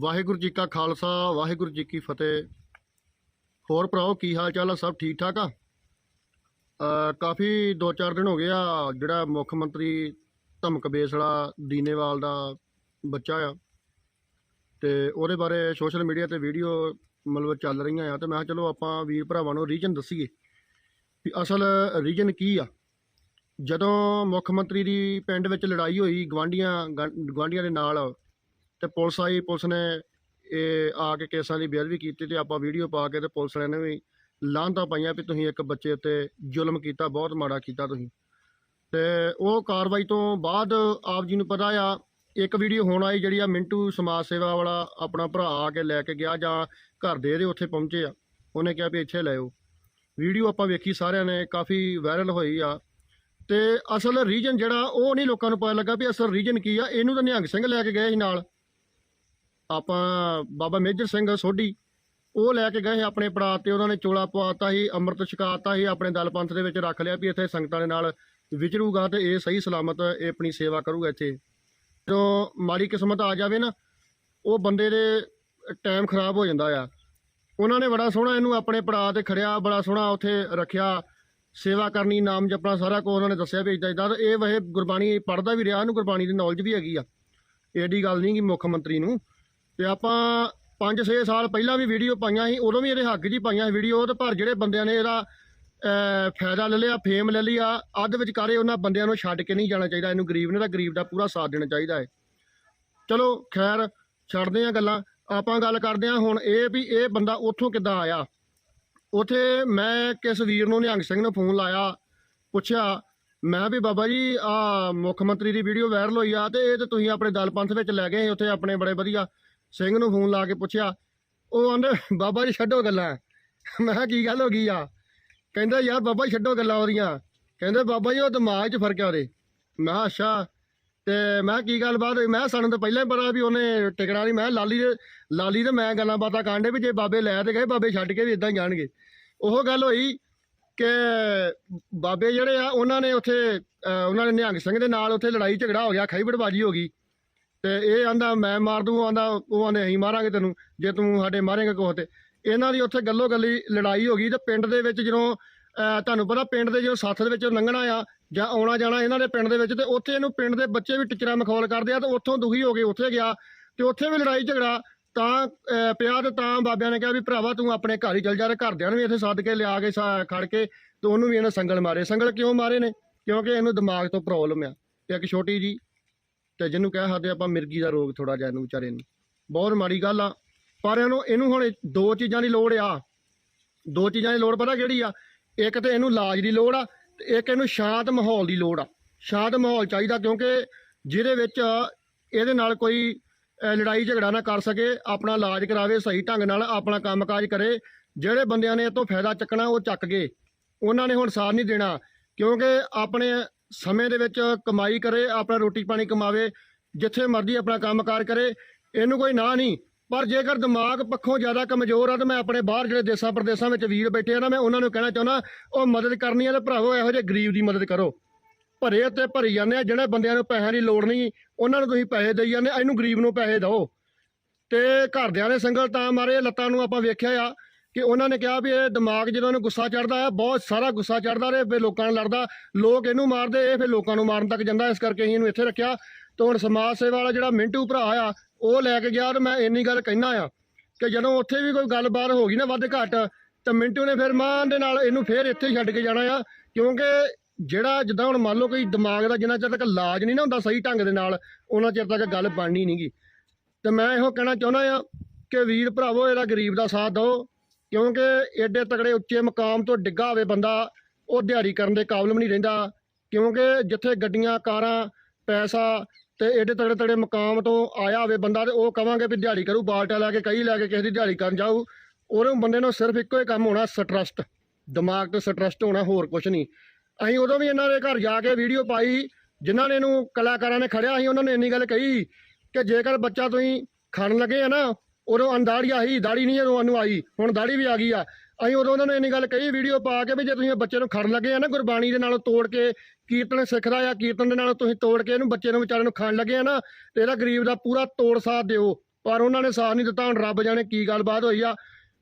ਵਾਹਿਗੁਰੂ ਜੀ ਕਾ ਖਾਲਸਾ, ਵਾਹਿਗੁਰੂ ਜੀ ਕੀ ਫਤਿਹ। ਹੋਰ ਭਰਾਓ, ਕੀ ਹਾਲ ਚਾਲ ਆ? ਸਭ ਠੀਕ ਠਾਕ ਆ? ਕਾਫੀ 2-4 ਦਿਨ ਹੋ ਗਏ ਆ, ਜਿਹੜਾ ਮੁੱਖ ਮੰਤਰੀ ਧਮਕ ਬੇਸਲਾ ਦੀਨੇਵਾਲ ਦਾ ਬੱਚਾ ਆ। ਤੇ ਉਹਦੇ ਬਾਰੇ ਸੋਸ਼ਲ ਮੀਡੀਆ ਤੇ ਵੀਡੀਓ ਮਤਲਬ ਚੱਲ ਰਹੀਆਂ ਆ, ਤੇ ਮੈਂ ਕਿਹਾ ਚਲੋ ਆਪਾਂ ਵੀਰ ਭਰਾਵਾਂ ਨੂੰ ਰੀਜਨ ਦੱਸੀਏ ਵੀ ਅਸਲ ਰੀਜਨ ਕੀ ਆ। ਜਦੋਂ ਮੁੱਖ ਮੰਤਰੀ ਦੀ ਪਿੰਡ ਵਿੱਚ ਲੜਾਈ ਹੋਈ ਗਵਾਂਡੀਆਂ ਗਵਾਂਡੀਆਂ ਦੇ ਨਾਲ ਤੇ ਪੁਲਿਸ ਆਈ, ਪੁਲਿਸ ਨੇ ਇਹ ਆ ਕੇ ਕੇਸਾਂ ਦੀ ਬੇਅਦਬੀ ਕੀਤੀ ਤੇ ਆਪਾਂ ਵੀਡੀਓ ਪਾ ਕੇ ਤੇ ਪੁਲਿਸ ਵਾਲਿਆਂ ਨੇ ਵੀ ਲਾਂਤਾਂ ਪਾਈਆਂ ਵੀ ਤੁਸੀਂ ਇੱਕ ਬੱਚੇ ਉੱਤੇ ਜ਼ੁਲਮ ਕੀਤਾ, ਬਹੁਤ ਮਾੜਾ ਕੀਤਾ ਤੁਸੀਂ। ਤੇ ਉਹ ਕਾਰਵਾਈ ਤੋਂ ਬਾਅਦ ਆਪ ਜੀ ਨੂੰ ਪਤਾ ਆ, ਇੱਕ ਵੀਡੀਓ ਹੁਣ ਆਈ ਜਿਹੜੀ ਆ ਮਿੰਟੂ ਸਮਾਜ ਸੇਵਾ ਵਾਲਾ ਆਪਣਾ ਭਰਾ ਆ ਕੇ ਲੈ ਕੇ ਗਿਆ ਜਾਂ ਘਰ ਦੇ ਇਹਦੇ ਉੱਥੇ ਪਹੁੰਚੇ ਆ, ਉਹਨੇ ਕਿਹਾ ਵੀ ਇੱਥੇ ਲੈ ਆਓ। ਵੀਡੀਓ ਆਪਾਂ ਵੇਖੀ ਸਾਰਿਆਂ ਨੇ, ਕਾਫੀ ਵਾਇਰਲ ਹੋਈ ਆ। ਤੇ ਅਸਲ ਰੀਜਨ ਜਿਹੜਾ ਉਹ ਨਹੀਂ ਲੋਕਾਂ ਨੂੰ ਪਤਾ ਲੱਗਾ ਵੀ ਅਸਲ ਰੀਜਨ ਕੀ ਆ, ਇਹਨੂੰ ਤਾਂ ਨਿਹੰਗ ਸਿੰਘ ਲੈ ਕੇ ਗਏ ਸੀ ਨਾਲ। ਆਪਾਂ ਬਾਬਾ ਮੇਜਰ ਸਿੰਘ ਸੋਢੀ, ਉਹ ਲੈ ਕੇ ਗਏ ਸੀ ਆਪਣੇ ਪੜਾਅ ਤੇ, ਉਹਨਾਂ ਨੇ ਚੋਲਾ ਪਵਾਤਾ ਸੀ, ਅੰਮ੍ਰਿਤ ਛਕਾਤਾ ਸੀ, ਆਪਣੇ ਦਲ ਪੰਥ ਦੇ ਵਿੱਚ ਰੱਖ ਲਿਆ ਵੀ ਇੱਥੇ ਸੰਗਤਾਂ ਦੇ ਨਾਲ ਵਿਚਰੂਗਾ ਤੇ ਇਹ ਸਹੀ ਸਲਾਮਤ ਇਹ ਆਪਣੀ ਸੇਵਾ ਕਰੂਗਾ ਇੱਥੇ। ਜਦੋਂ ਮਾੜੀ ਕਿਸਮਤ ਆ ਜਾਵੇ ਨਾ, ਉਹ ਬੰਦੇ ਦੇ ਟਾਈਮ ਖਰਾਬ ਹੋ ਜਾਂਦਾ ਆ। ਉਹਨਾਂ ਨੇ ਬੜਾ ਸੋਹਣਾ ਇਹਨੂੰ ਆਪਣੇ ਪੜਾਅ ਤੇ ਖੜਿਆ, ਬੜਾ ਸੋਹਣਾ ਉੱਥੇ ਰੱਖਿਆ, ਸੇਵਾ ਕਰਨੀ, ਨਾਮ ਜਪਣਾ, ਸਾਰਾ ਕੁਝ ਉਹਨਾਂ ਨੇ ਦੱਸਿਆ ਵੀ ਇਦਾਂ ਇਦਾਂ ਇਹ ਵਹੇ ਗੁਰਬਾਣੀ ਪੜਦਾ ਵੀ ਰਿਹਾ ਇਹਨੂੰ ਗੁਰਬਾਣੀ ਦੀ ਨੌਲੇਜ ਵੀ ਹੈਗੀ ਆ। ਏਡੀ ਗੱਲ ਨਹੀਂ ਕਿ ਮੁੱਖ ਮੰਤਰੀ ਨੂੰ। ਤੇ ਆਪਾਂ 5-6 ਸਾਲ ਪਹਿਲਾਂ ਵੀ ਵੀਡੀਓ ਪਾਈਆਂ ਸੀ, ਉਦੋਂ ਵੀ ਇਹਦੇ ਹੱਕ 'ਚ ਹੀ ਪਾਈਆਂ ਸੀ ਵੀਡੀਓ ਤੇ ਪਰ ਜਿਹੜੇ ਬੰਦਿਆਂ ਨੇ ਇਹਦਾ ਫਾਇਦਾ ਲੈ ਲਿਆ ਫੇਮ ਲੈ ਲਈ ਆ ਅੱਧ ਵਿਚਕਾਰੇ ਉਹਨਾਂ ਬੰਦਿਆਂ ਨੂੰ ਛੱਡ ਕੇ ਨਹੀਂ ਜਾਣਾ ਚਾਹੀਦਾ, ਇਹਨੂੰ ਗਰੀਬ ਨੇ ਤਾਂ ਗਰੀਬ ਦਾ ਪੂਰਾ ਸਾਥ ਦੇਣਾ ਚਾਹੀਦਾ ਹੈ। ਚਲੋ, ਖੈਰ, ਛੱਡਦੇ ਆ ਗੱਲਾਂ, ਆਪਾਂ ਗੱਲ ਕਰਦੇ ਆ ਹੁਣ ਇਹ ਵੀ ਇਹ ਬੰਦਾ ਉੱਥੋਂ ਕਿੱਦਾਂ ਆਇਆ? ਉਥੇ ਮੈਂ ਕਿਸ ਵੀਰ ਨੂੰ, ਨਿਹੰਗ ਸਿੰਘ ਨੂੰ ਫੋਨ ਲਾਇਆ, ਪੁੱਛਿਆ, ਮੈਂ ਵੀ ਬਾਬਾ ਜੀ ਆ ਮੁੱਖ ਮੰਤਰੀ ਦੀ ਵੀਡੀਓ ਵਾਇਰਲ ਹੋਈ ਆ ਤੇ ਇਹ ਤੇ ਤੁਸੀਂ ਆਪਣੇ ਦਲ ਪੰਥ ਵਿੱਚ ਲੈ ਗਏ ਉੱਥੇ ਆਪਣੇ ਬੜੇ ਵਧੀਆ ਸਿੰਘ ਨੂੰ ਫੋਨ ਲਾ ਕੇ ਪੁੱਛਿਆ, ਉਹ ਆਂਦੇ, ਬਾਬਾ ਜੀ ਛੱਡੋ ਗੱਲਾਂ। ਮੈਂ ਕਿਹਾ, ਕੀ ਗੱਲ ਹੋ ਗਈ ਆ? ਕਹਿੰਦਾ, ਯਾਰ ਬਾਬਾ ਜੀ ਛੱਡੋ ਗੱਲਾਂ ਉਹਦੀਆਂ। ਕਹਿੰਦੇ, ਬਾਬਾ ਜੀ, ਉਹ ਦਿਮਾਗ 'ਚ ਫ਼ਰਕ ਆ ਉਹਦੇ। ਮੈਂ ਕਿਹਾ, ਅੱਛਾ। ਤੇ ਮੈਂ ਕਿਹਾ, ਕੀ ਗੱਲਬਾਤ ਹੋਈ? ਮੈਂ ਕਿਹਾ, ਸਾਨੂੰ ਤਾਂ ਪਹਿਲਾਂ ਹੀ ਪਤਾ ਵੀ ਉਹਨੇ ਟਿਕਣਾ ਨਹੀਂ। ਮੈਂ ਕਿਹਾ, ਲਾਲੀ ਦੇ, ਲਾਲੀ ਤੇ ਮੈਂ ਗੱਲਾਂ ਬਾਤਾਂ ਕਾਂਡੇ ਵੀ ਜੇ ਬਾਬੇ ਲੈ ਤੇ ਗਏ, ਬਾਬੇ ਛੱਡ ਕੇ ਵੀ ਇਦਾਂ ਹੀ ਜਾਣਗੇ ਉਹ ਗੱਲ ਹੋਈ ਕਿ ਬਾਬੇ ਜਿਹੜੇ ਆ, ਉਹਨਾਂ ਨੇ ਉੱਥੇ ਉਹਨਾਂ ਨੇ ਨਿਹੰਗ ਸਿੰਘ ਦੇ ਨਾਲ ਉੱਥੇ ਲੜਾਈ ਝਗੜਾ ਹੋ ਗਿਆ ਖਾਈਬੜਬਾਜੀ ਹੋ ਗਈ। ਤੇ ਇਹ ਆਂਦਾ, ਮੈਂ ਮਾਰ ਦੂੰ ਆਂਦਾ, ਉਹ ਆਂਦੇ, ਅਸੀਂ ਮਾਰਾਂਗੇ ਤੈਨੂੰ, ਜੇ ਤੂੰ ਸਾਡੇ ਮਾਰੇਂਗਾ ਕੋਹ ਤੇ। ਇਹਨਾਂ ਦੀ ਉੱਥੇ ਗੱਲੋ ਗੱਲੀ ਲੜਾਈ ਹੋ ਗਈ ਤੇ ਪਿੰਡ ਦੇ ਵਿੱਚ ਜਦੋਂ ਤੁਹਾਨੂੰ ਪਤਾ ਪਿੰਡ ਦੇ ਜਦੋਂ ਸੱਥ ਦੇ ਵਿੱਚ ਲੰਘਣਾ ਆ ਜਾਂ ਆਉਣਾ ਜਾਣਾ ਇਹਨਾਂ ਦੇ ਪਿੰਡ ਦੇ ਵਿੱਚ ਤੇ ਉੱਥੇ ਇਹਨੂੰ ਪਿੰਡ ਦੇ ਬੱਚੇ ਵੀ ਟਿਚਰਾਂ ਮਖੌਲ ਕਰਦੇ ਆ ਤੇ ਉੱਥੋਂ ਦੁਖੀ ਹੋ ਕੇ ਉੱਥੇ ਗਿਆ ਤੇ ਉੱਥੇ ਵੀ ਲੜਾਈ ਝਗੜਾ ਤਾਂ ਪਿਆ ਤੇ ਤਾਂ ਬਾਬਿਆਂ ਨੇ ਕਿਹਾ ਵੀ ਭਰਾਵਾ ਤੂੰ ਆਪਣੇ ਘਰ ਹੀ ਚਲ ਜਾ ਤੇ ਘਰਦਿਆਂ ਨੂੰ ਵੀ ਇੱਥੇ ਸੱਦ ਕੇ ਲਿਆ ਕੇ ਸਾ- ਖੜ ਕੇ ਤੇ ਉਹਨੂੰ ਵੀ ਇਹਨਾਂ ਸੰਗਲ ਮਾਰੇ। ਸੰਗਲ ਕਿਉਂ ਮਾਰੇ ਨੇ? ਕਿਉਂਕਿ ਇਹਨੂੰ ਦਿਮਾਗ ਤੋਂ ਪ੍ਰੋਬਲਮ ਆ। ਤੇ ਇੱਕ ਛੋਟੀ ਜੀ ਤੇ ਜਿਹਨੂੰ ਕਹਿ ਸਕਦੇ ਆਪਾਂ ਮਿਰਗੀ ਦਾ ਰੋਗ ਥੋੜਾ ਜਿਹਾ ਇਹਨੂੰ ਵਿਚਾਰੇ ਨੂੰ। ਬਹੁਤ ਮਾੜੀ ਗੱਲ ਆ। ਪਰ ਇਹਨੂੰ ਇਹਨੂੰ ਹੁਣ ਦੋ ਚੀਜ਼ਾਂ ਦੀ ਲੋੜ ਆ। ਦੋ ਚੀਜ਼ਾਂ ਦੀ ਲੋੜ ਪਤਾ ਕਿਹੜੀ ਆ? ਇੱਕ ਤੇ ਇਹਨੂੰ ਇਲਾਜ ਦੀ ਲੋੜ ਆ ਤੇ ਇੱਕ ਇਹਨੂੰ ਸ਼ਾਂਤ ਮਾਹੌਲ ਦੀ ਲੋੜ ਆ। ਸ਼ਾਂਤ ਮਾਹੌਲ ਚਾਹੀਦਾ ਕਿਉਂਕਿ ਜਿਹਦੇ ਵਿੱਚ ਇਹਦੇ ਨਾਲ ਕੋਈ ਲੜਾਈ ਝਗੜਾ ਨਾ ਕਰ ਸਕੇ, ਆਪਣਾ ਇਲਾਜ ਕਰਾਵੇ, ਸਹੀ ਢੰਗ ਨਾਲ ਆਪਣਾ ਕੰਮਕਾਜ ਕਰੇ। ਜਿਹੜੇ ਬੰਦਿਆਂ ਨੇ ਇਹ ਤੋਂ ਫਾਇਦਾ ਚੱਕਣਾ ਉਹ ਚੱਕ ਗਏ। ਉਹਨਾਂ ਨੇ ਹੁਣ ਸਾਥ ਨਹੀਂ ਦੇਣਾ। ਕਿਉਂਕਿ ਆਪਣੇ ਸਮੇਂ ਦੇ ਵਿੱਚ ਕਮਾਈ ਕਰੇ, ਆਪਣਾ ਰੋਟੀ ਪਾਣੀ ਕਮਾਵੇ, ਜਿੱਥੇ ਮਰਜ਼ੀ ਆਪਣਾ ਕੰਮਕਾਰ ਕਰੇ, ਇਹਨੂੰ ਕੋਈ ਨਾ ਨਹੀਂ। ਪਰ ਜੇਕਰ ਦਿਮਾਗ ਪੱਖੋਂ ਜ਼ਿਆਦਾ ਕਮਜ਼ੋਰ ਆ, ਤਾਂ ਮੈਂ ਆਪਣੇ ਬਾਹਰ ਜਿਹੜੇ ਦੇਸਾਂ ਪ੍ਰਦੇਸਾਂ ਵਿੱਚ ਵੀਰ ਬੈਠੇ ਆ ਨਾ, ਮੈਂ ਉਹਨਾਂ ਨੂੰ ਕਹਿਣਾ ਚਾਹੁੰਦਾ, ਉਹ ਮਦਦ ਕਰਨੀ ਆ ਤੇ ਭਰਾਵੋ, ਇਹੋ ਜਿਹੇ ਗਰੀਬ ਦੀ ਮਦਦ ਕਰੋ। ਭਰੇ ਤੇ ਭਰੀ ਜਾਂਦੇ ਆ, ਜਿਹੜੇ ਬੰਦਿਆਂ ਨੂੰ ਪੈਸਿਆਂ ਦੀ ਲੋੜ ਨਹੀਂ, ਉਹਨਾਂ ਨੂੰ ਤੁਸੀਂ ਪੈਸੇ ਦੇਈ ਜਾਂਦੇ ਇਹਨੂੰ ਗਰੀਬ ਨੂੰ ਪੈਸੇ ਦਿਓ। ਤੇ ਘਰਦਿਆਂ ਨੇ ਸੰਗਲ ਤਾਂ ਮਾਰੇ, ਲੱਤਾਂ ਨੂੰ ਆਪਾਂ ਵੇਖਿਆ ਆ ਕਿ ਉਹਨਾਂ ਨੇ ਕਿਹਾ ਵੀ ਇਹ ਦਿਮਾਗ ਜਦੋਂ ਇਹਨੂੰ ਗੁੱਸਾ ਚੜਦਾ ਆ ਬਹੁਤ ਸਾਰਾ ਗੁੱਸਾ ਚੜਦਾ ਰਹੇ, ਫਿਰ ਲੋਕਾਂ ਨਾਲ ਲੜਦਾ, ਲੋਕ ਇਹਨੂੰ ਮਾਰਦੇ, ਇਹ ਫਿਰ ਲੋਕਾਂ ਨੂੰ ਮਾਰਨ ਤੱਕ ਜਾਂਦਾ, ਇਸ ਕਰਕੇ ਅਸੀਂ ਇਹਨੂੰ ਇੱਥੇ ਰੱਖਿਆ। ਤੇ ਹੁਣ ਸਮਾਜ ਸੇਵਾ ਵਾਲਾ ਜਿਹੜਾ ਮਿੰਟੂ ਭਰਾ ਆ, ਉਹ ਲੈ ਕੇ ਗਿਆ ਤੇ ਮੈਂ ਇੰਨੀ ਗੱਲ ਕਹਿਣਾ ਆ ਕਿ ਜਦੋਂ ਉੱਥੇ ਵੀ ਕੋਈ ਗੱਲਬਾਤ ਹੋ ਗਈ ਨਾ ਵੱਧ ਘੱਟ, ਤਾਂ ਮਿੰਟੂ ਨੇ ਫਿਰ ਮਾਂ ਦੇ ਨਾਲ ਇਹਨੂੰ ਫਿਰ ਇੱਥੇ ਹੀ ਛੱਡ ਕੇ ਜਾਣਾ ਆ, ਕਿਉਂਕਿ ਜਿਹੜਾ ਜਿੱਦਾਂ ਹੁਣ ਮੰਨ ਲਓ ਕੋਈ ਦਿਮਾਗ ਦਾ ਜਿੰਨਾ ਚਿਰ ਤੱਕ ਇਲਾਜ ਨਹੀਂ ਨਾ ਹੁੰਦਾ ਸਹੀ ਢੰਗ ਦੇ ਨਾਲ, ਉਹਨਾਂ ਚਿਰ ਤੱਕ ਗੱਲ ਬਣਨੀ ਨਹੀਂਗੀ ਤੇ ਮੈਂ ਇਹੋ ਕਹਿਣਾ ਚਾਹੁੰਦਾ ਆ ਕਿ ਵੀਰ ਭਰਾਵੋ, ਇਹਦਾ ਗਰੀਬ ਦਾ ਸਾਥ ਦਿਓ। ਕਿਉਂਕਿ ਏਡੇ ਤਕੜੇ ਉੱਚੇ ਮਕਾਮ ਤੋਂ ਡਿੱਗਾ ਹੋਵੇ ਬੰਦਾ, ਉਹ ਦਿਹਾੜੀ ਕਰਨ ਦੇ ਕਾਬਲ ਵੀ ਨਹੀਂ ਰਹਿੰਦਾ। ਕਿਉਂਕਿ ਜਿੱਥੇ ਗੱਡੀਆਂ, ਕਾਰਾਂ, ਪੈਸਾ ਤੇ ਏਡੇ ਤਗੜੇ ਤਗੜੇ ਮਕਾਮ ਤੋਂ ਆਇਆ ਹੋਵੇ ਬੰਦਾ ਤੇ ਉਹ ਕਵਾਂਗੇ ਵੀ ਦਿਹਾੜੀ ਕਰੂ, ਬਾਲਟਾ ਲੈ ਕੇ ਕਈ ਲੈ ਕੇ ਕਿਸੇ ਦੀ ਦਿਹਾੜੀ ਕਰਨ ਜਾਊ। ਉਹਨੂੰ ਬੰਦੇ ਨੂੰ ਸਿਰਫ ਇੱਕੋ ਹੀ ਕੰਮ ਹੋਣਾ ਸਟਰਸਟ ਦਿਮਾਗ ਤੇ ਸਟਰਸਟ ਹੋਣਾ, ਹੋਰ ਕੁਝ ਨਹੀਂ। ਅਸੀਂ ਉਦੋਂ ਵੀ ਇਹਨਾਂ ਦੇ ਘਰ ਜਾ ਕੇ ਵੀਡੀਓ ਪਾਈ, ਜਿਨ੍ਹਾਂ ਨੇ ਇਹਨੂੰ ਕਲਾਕਾਰਾਂ ਨੇ ਖੜਿਆ ਸੀ, ਉਹਨਾਂ ਨੇ ਇੰਨੀ ਗੱਲ ਕਹੀ ਕਿ ਜੇਕਰ ਬੱਚਾ ਤੁਸੀਂ ਖਾਣ ਲੱਗੇ ਆ ਨਾ ਉਦੋਂ ਅਣਦਾੜੀ ਆਹੀ, ਦਾੜੀ ਨਹੀਂ ਜਦੋਂ ਉਹਨੂੰ ਆਈ, ਹੁਣ ਦਾੜੀ ਵੀ ਆ ਗਈ ਆ। ਅਸੀਂ ਉਦੋਂ ਉਹਨਾਂ ਨੂੰ ਇੰਨੀ ਗੱਲ ਕਹੀ, ਵੀਡੀਓ ਪਾ ਕੇ ਵੀ ਜੇ ਤੁਸੀਂ ਬੱਚੇ ਨੂੰ ਖੜਨ ਲੱਗੇ ਆ ਨਾ ਗੁਰਬਾਣੀ ਦੇ ਨਾਲੋਂ ਤੋੜ ਕੇ, ਕੀਰਤਨ ਸਿੱਖਦਾ ਆ, ਕੀਰਤਨ ਦੇ ਨਾਲੋਂ ਤੁਸੀਂ ਤੋੜ ਕੇ ਇਹਨੂੰ ਬੱਚੇ ਨੂੰ ਵਿਚਾਰੇ ਨੂੰ ਖਾਣ ਲੱਗੇ ਆ ਨਾ, ਤੇ ਇਹਦਾ ਗਰੀਬ ਦਾ ਪੂਰਾ ਤੋੜ ਸਾਥ ਦਿਓ। ਪਰ ਉਹਨਾਂ ਨੇ ਸਾਥ ਨਹੀਂ ਦਿੱਤਾ, ਹੁਣ ਰੱਬ ਜਾਣੇ ਕੀ ਗੱਲਬਾਤ ਹੋਈ ਆ।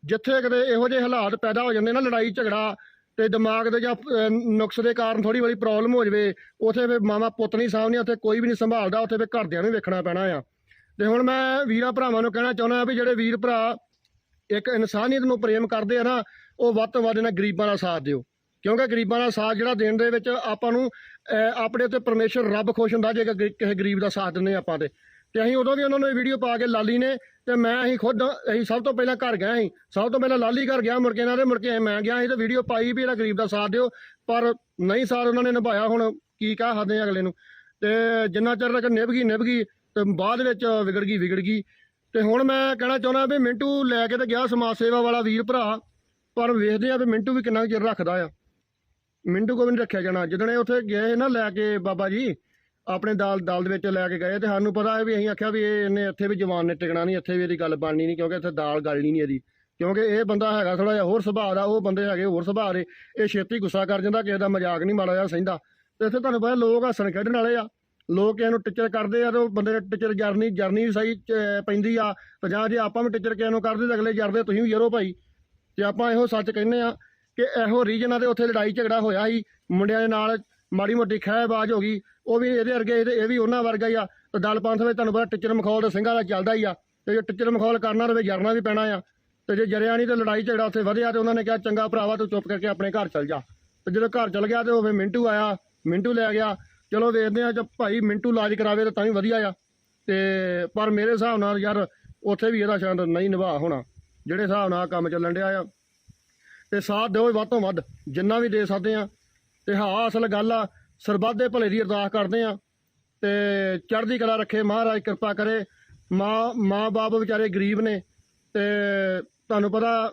ਜਿੱਥੇ ਕਿਤੇ ਇਹੋ ਜਿਹੇ ਹਾਲਾਤ ਪੈਦਾ ਹੋ ਜਾਂਦੇ ਨਾ, ਲੜਾਈ, ਝਗੜਾ ਤੇ ਦਿਮਾਗ ਦੇ ਜਾਂ ਨੁਕਸ ਦੇ ਕਾਰਨ ਥੋੜੀ ਬੜੀ ਪ੍ਰੋਬਲਮ ਹੋ ਜਵੇ, ਉਥੇ ਫਿਰ ਮਾਮਾ ਪੁੱਤ ਨਹੀਂ ਸਾਹਮਣੇ ਉੱਥੇ ਕੋਈ ਵੀ ਨਹੀਂ ਸੰਭਾਲਦਾ, ਉੱਥੇ ਫਿਰ ਘਰਦਿਆਂ ਨੂੰ ਵੇਖਣਾ ਪੈਣਾ ਆ। ਤੇ ਹੁਣ ਮੈਂ ਵੀਰਾਂ ਭਰਾਵਾਂ ਨੂੰ ਕਹਿਣਾ ਚਾਹੁੰਦਾ ਵੀ ਜਿਹੜੇ ਵੀਰ ਭਰਾ ਇੱਕ ਇਨਸਾਨੀਅਤ ਨੂੰ ਪ੍ਰੇਮ ਕਰਦੇ ਆ ਨਾ, ਉਹ ਵੱਧ ਤੋਂ ਵੱਧ ਇਹਨਾਂ ਗਰੀਬਾਂ ਦਾ ਸਾਥ ਦਿਓ। ਕਿਉਂਕਿ ਗਰੀਬਾਂ ਦਾ ਸਾਥ ਜਿਹੜਾ ਦੇਣ ਦੇ ਵਿੱਚ ਆਪਾਂ ਨੂੰ ਆਪਣੇ ਉੱਤੇ ਪਰਮੇਸ਼ਰ ਰੱਬ ਖੁਸ਼ ਹੁੰਦਾ ਜੇ ਕਿਸੇ ਗਰੀਬ ਦਾ ਸਾਥ ਦਿੰਦੇ ਆਪਾਂ ਤੇ। ਤੇ ਅਸੀਂ ਉਦੋਂ ਵੀ ਉਹਨਾਂ ਨੂੰ ਇਹ ਵੀਡੀਓ ਪਾ ਕੇ ਲਾਲੀ ਨੇ, ਤੇ ਮੈਂ ਅਸੀਂ ਖੁਦ, ਅਸੀਂ ਸਭ ਤੋਂ ਪਹਿਲਾਂ ਘਰ ਗਏ ਸੀ। ਸਭ ਤੋਂ ਪਹਿਲਾਂ ਲਾਲੀ ਘਰ ਗਿਆ, ਮੁੜ ਕੇ ਇਹਨਾਂ ਦੇ ਮੁੜ ਕੇ ਮੈਂ ਗਿਆ ਸੀ ਤੇ ਵੀਡੀਓ ਪਾਈ ਵੀ ਇਹਦਾ ਗਰੀਬ ਦਾ ਸਾਥ ਦਿਓ। ਪਰ ਨਹੀਂ ਸਾਥ ਉਹਨਾਂ ਨੇ ਨਿਭਾਇਆ, ਹੁਣ ਕੀ ਕਹਿ ਸਕਦੇ ਆ ਅਗਲੇ ਨੂੰ। ਤੇ ਜਿੰਨਾ ਚਿਰ ਤੱਕ ਨਿਭ ਗਈ ਨਿਭ ਗਈ। ਤੇ ਬਾਅਦ ਵਿੱਚ ਵਿਗੜ ਗਈ ਵਿਗੜ ਗਈ। ਤੇ ਹੁਣ ਮੈਂ ਕਹਿਣਾ ਚਾਹੁੰਦਾ ਵੀ ਮਿੰਟੂ ਲੈ ਕੇ ਤਾਂ ਗਿਆ ਸਮਾਜ ਸੇਵਾ ਵਾਲਾ ਵੀਰ ਭਰਾ, ਪਰ ਵੇਖਦੇ ਆ ਵੀ ਮਿੰਟੂ ਵੀ ਕਿੰਨਾ ਕੁ ਚਿਰ ਰੱਖਦਾ ਆ। ਮਿੰਟੂ ਕੋ ਵੀ ਨਹੀਂ ਰੱਖਿਆ ਜਾਣਾ। ਜਦੋਂ ਇਹ ਉੱਥੇ ਗਏ ਨਾ ਲੈ ਕੇ ਬਾਬਾ ਜੀ, ਆਪਣੇ ਦਾਲ ਦਾਲ ਦੇ ਵਿੱਚ ਲੈ ਕੇ ਗਏ ਤੇ ਸਾਨੂੰ ਪਤਾ ਹੈ ਵੀ ਅਸੀਂ ਆਖਿਆ ਵੀ ਇਹ ਇਹਨੇ ਇੱਥੇ ਵੀ ਜਵਾਨ ਨੇ ਟਿਕਣਾ ਨਹੀਂ, ਇੱਥੇ ਵੀ ਇਹਦੀ ਗੱਲ ਬਣਨੀ ਨਹੀਂ, ਕਿਉਂਕਿ ਇੱਥੇ ਦਾਲ ਗਲਣੀ ਨਹੀਂ ਇਹਦੀ। ਕਿਉਂਕਿ ਇਹ ਬੰਦਾ ਹੈਗਾ ਥੋੜਾ ਜਿਹਾ ਹੋਰ ਸੁਭਾਅ ਦਾ, ਉਹ ਬੰਦੇ ਹੈਗੇ ਹੋਰ ਸੁਭਾਅ ਦੇ। ਇਹ ਛੇਤੀ ਗੁੱਸਾ ਕਰ ਜਾਂਦਾ, ਕਿਸੇ ਦਾ ਮਜ਼ਾਕ ਨਹੀਂ ਮਾੜਾ ਜਿਹਾ ਸਹਿੰਦਾ। ਤੇ ਇੱਥੇ ਤੁਹਾਨੂੰ ਪਤਾ ਲੋਕ ਹੱਸਣ ਖੇਡਣ ਵਾਲੇ ਆ। ਲੋਕ ਇਹਨੂੰ ਟੀਚਰ ਕਰਦੇ ਆ ਤੇ ਉਹ ਬੰਦੇ ਨੇ ਟੀਚਰ ਜਰਨੀ ਜਰਨੀ ਵੀ ਸਹੀ, ਚ- ਪੈਂਦੀ ਆ। ਤੇ ਜਾਂ ਜੇ ਆਪਾਂ ਵੀ ਟੀਚਰ ਕਿਸੇ ਨੂੰ ਕਰਦੇ ਤੇ ਅਗਲੇ ਜਰਦੇ, ਤੁਸੀਂ ਵੀ ਜਰੋ ਭਾਈ। ਤੇ ਆਪਾਂ ਇਹੋ ਸੱਚ ਕਹਿੰਦੇ ਆ ਕਿ ਇਹੋ ਰੀਜਨਾਂ ਦੇ ਉੱਥੇ ਲੜਾਈ ਝਗੜਾ ਹੋਇਆ ਸੀ। ਮੁੰਡਿਆਂ ਦੇ ਨਾਲ ਮਾੜੀ ਮੋਟੀ ਖਹਿਬਾਜ਼ ਹੋ ਗਈ। ਉਹ ਵੀ ਇਹਦੇ ਵਰਗੇ ਤੇ ਇਹ ਵੀ ਉਹਨਾਂ ਵਰਗਾ ਹੀ ਆ। ਤੇ ਦਲ ਪੰਥ ਵਿੱਚ ਤੁਹਾਨੂੰ ਪਤਾ ਟਿਚਰ ਮਖੌਲ ਤੇ ਸਿੰਘਾਂ ਦਾ ਚੱਲਦਾ ਹੀ ਆ। ਤੇ ਜੇ ਟਿਚਰ ਮਖੌਲ ਕਰਨਾ ਰਵੇ, ਜਰਨਾ ਵੀ ਪੈਣਾ ਆ। ਤੇ ਜੇ ਜਰਿਆ ਨਹੀਂ ਤੇ ਲੜਾਈ ਝਗੜਾ ਉੱਥੇ ਵਧਿਆ ਤੇ ਉਹਨਾਂ ਨੇ ਕਿਹਾ, ਚੰਗਾ ਭਰਾਵਾ, ਤੂੰ ਚੁੱਪ ਕਰਕੇ ਆਪਣੇ ਘਰ ਚੱਲ ਜਾ। ਤੇ ਜਦੋਂ ਘਰ ਚਲ ਗਿਆ ਤੇ ਉਹ ਫਿਰ ਮਿੰਟੂ ਆਇਆ। ਮਿੰਟੂ ਲੈ ਗਿਆ। ਚਲੋ ਵੇਖਦੇ ਆ ਜੇ ਭਾਈ ਮਿੰਟੂ ਇਲਾਜ ਕਰਾਵੇ ਤਾਂ ਤਾਂ ਵੀ ਵਧੀਆ ਆ। ਤੇ ਪਰ ਮੇਰੇ ਹਿਸਾਬ ਨਾਲ ਯਾਰ ਉੱਥੇ ਵੀ ਇਹਦਾ ਸ਼ਾਇਦ ਨਹੀਂ ਨਿਭਾ ਹੋਣਾ। ਜਿਹੜੇ ਹਿਸਾਬ ਨਾਲ ਕੰਮ ਚੱਲਣ ਡਿਆ ਆ। ਤੇ ਸਾਥ ਦਿਓ ਵੱਧ ਤੋਂ ਵੱਧ, ਜਿੰਨਾ ਵੀ ਦੇ ਸਕਦੇ ਆ ਤੇ ਹਾਂ ਅਸਲ ਗੱਲ ਆ, ਸਰਬੱਤ ਦੇ ਭਲੇ ਦੀ ਅਰਦਾਸ ਕਰਦੇ ਆ ਤੇ ਚੜ੍ਹਦੀ ਕਲਾ ਰੱਖੇ, ਮਹਾਰਾਜ ਕਿਰਪਾ ਕਰੇ। ਮਾਂ ਮਾਂ ਬਾਪ ਵਿਚਾਰੇ ਗਰੀਬ ਨੇ। ਤੇ ਤੁਹਾਨੂੰ ਪਤਾ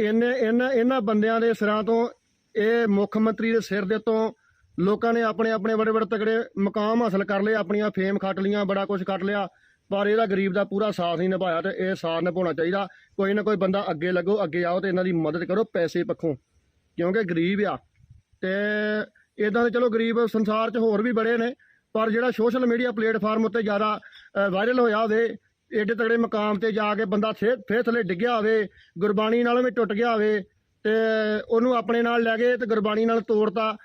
ਇਹਨੇ ਇਹਨਾਂ ਇਹਨਾਂ ਬੰਦਿਆਂ ਦੇ ਸਿਰਾਂ ਤੋਂ, ਇਹ ਮੁੱਖ ਮੰਤਰੀ ਦੇ ਸਿਰ ਦੇ ਤੋਂ ਲੋਕਾਂ ਨੇ ਆਪਣੇ ਆਪਣੇ ਬੜੇ ਬੜੇ ਤਕੜੇ ਮਕਾਮ ਹਾਸਲ ਕਰ ਲਏ, ਆਪਣੀਆਂ ਫੇਮ ਖੱਟ ਲੀਆਂ ਬੜਾ ਕੁਝ ਕੱਟ ਲਿਆ, ਪਰ ਇਹਦਾ ਗਰੀਬ ਦਾ ਪੂਰਾ ਸਾਥ ਨਹੀਂ ਨਿਭਾਇਆ ਤੇ ਇਹ ਸਾਥ ਨਿਭਾਉਣਾ ਚਾਹੀਦਾ। ਕੋਈ ਨਾ ਕੋਈ ਬੰਦਾ ਅੱਗੇ ਲੱਗੋ, ਅੱਗੇ ਆਓ ਤੇ ਇਹਨਾਂ ਦੀ ਮਦਦ ਕਰੋ ਪੈਸੇ ਪੱਖੋਂ, ਕਿਉਂਕਿ ਗਰੀਬ ਆ। ਤੇ ਇਦਾਂ ਦੇ ਚਲੋ ਗਰੀਬ ਸੰਸਾਰ 'ਚ ਹੋਰ ਵੀ ਬੜੇ ਨੇ, ਪਰ ਜਿਹੜਾ ਸੋਸ਼ਲ ਮੀਡੀਆ ਪਲੇਟਫਾਰਮ ਉੱਤੇ ਜ਼ਿਆਦਾ ਵਾਇਰਲ ਹੋਇਆ ਹੋਵੇ, ਏਡੇ ਤਗੜੇ ਮਕਾਮ ਤੇ ਜਾ ਕੇ ਬੰਦਾ ਫੇਰ ਫੇਰ ਥੱਲੇ ਡਿੱਗਿਆ ਹੋਵੇ, ਗੁਰਬਾਣੀ ਨਾਲੋਂ ਵੀ ਟੁੱਟ ਗਿਆ ਹੋਵੇ, ਤੇ ਉਹਨੂੰ ਆਪਣੇ ਨਾਲ ਲੈ ਗਏ ਤੇ ਗੁਰਬਾਣੀ ਨਾਲ ਤੋੜਤਾ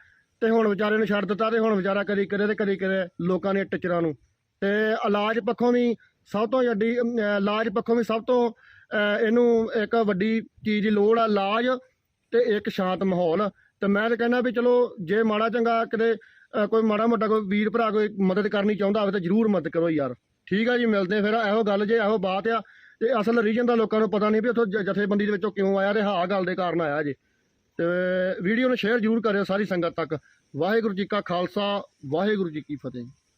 ਤੇ ਹੁਣ ਵਿਚਾਰੇ ਨੂੰ ਛੱਡ ਦਿੱਤਾ ਤੇ ਹੁਣ ਵਿਚਾਰਾ ਕਦੀ ਕਰੇ ਤੇ ਕਦੀ ਕਰੇ ਲੋਕਾਂ ਨੇ ਟਿਚਰਾਂ ਨੂੰ। ਤੇ ਇਲਾਜ ਪੱਖੋਂ ਵੀ ਸਭ ਤੋਂ ਵੱਡੀ ਇਲਾਜ ਪੱਖੋਂ ਵੀ ਸਭ ਤੋਂ ਇਹਨੂੰ ਇੱਕ ਵੱਡੀ ਚੀਜ਼ ਦੀ ਲੋੜ ਆ, ਇਲਾਜ ਤੇ ਇੱਕ ਸ਼ਾਂਤ ਮਾਹੌਲ। ਤੇ ਮੈਂ ਤਾਂ ਕਹਿੰਦਾ ਵੀ ਚਲੋ, ਜੇ ਮਾੜਾ ਚੰਗਾ ਕਿਤੇ ਕੋਈ ਮਾੜਾ ਮੋਟਾ ਕੋਈ ਵੀਰ ਭਰਾ ਕੋਈ ਮਦਦ ਕਰਨੀ ਚਾਹੁੰਦਾ ਹੋਵੇ ਤਾਂ ਜਰੂਰ ਮਦਦ ਕਰੋ ਯਾਰ। ਠੀਕ ਆ ਜੀ, ਮਿਲਦੇ ਫਿਰ, ਇਹੋ ਗੱਲ ਜੇ, ਇਹੋ ਬਾਤ ਆ। ਤੇ ਅਸਲ ਰੀਜਨ ਦਾ ਲੋਕਾਂ ਨੂੰ ਪਤਾ ਨਹੀਂ ਵੀ ਉੱਥੋਂ ਜਥੇਬੰਦੀ ਦੇ ਵਿੱਚੋਂ ਕਿਉਂ ਆਇਆ ਤੇ ਹਾਂ ਗੱਲ ਦੇ ਕਾਰਨ ਆਇਆ ਜੀ। ਤੇ ਵੀਡੀਓ ਨੂੰ ਸ਼ੇਅਰ ਜਰੂਰ ਕਰਿਓ ਸਾਰੀ ਸੰਗਤ ਤੱਕ। ਵਾਹਿਗੁਰੂ ਜੀ ਕਾ ਖਾਲਸਾ, ਵਾਹਿਗੁਰੂ ਜੀ ਕੀ ਫਤਿਹ।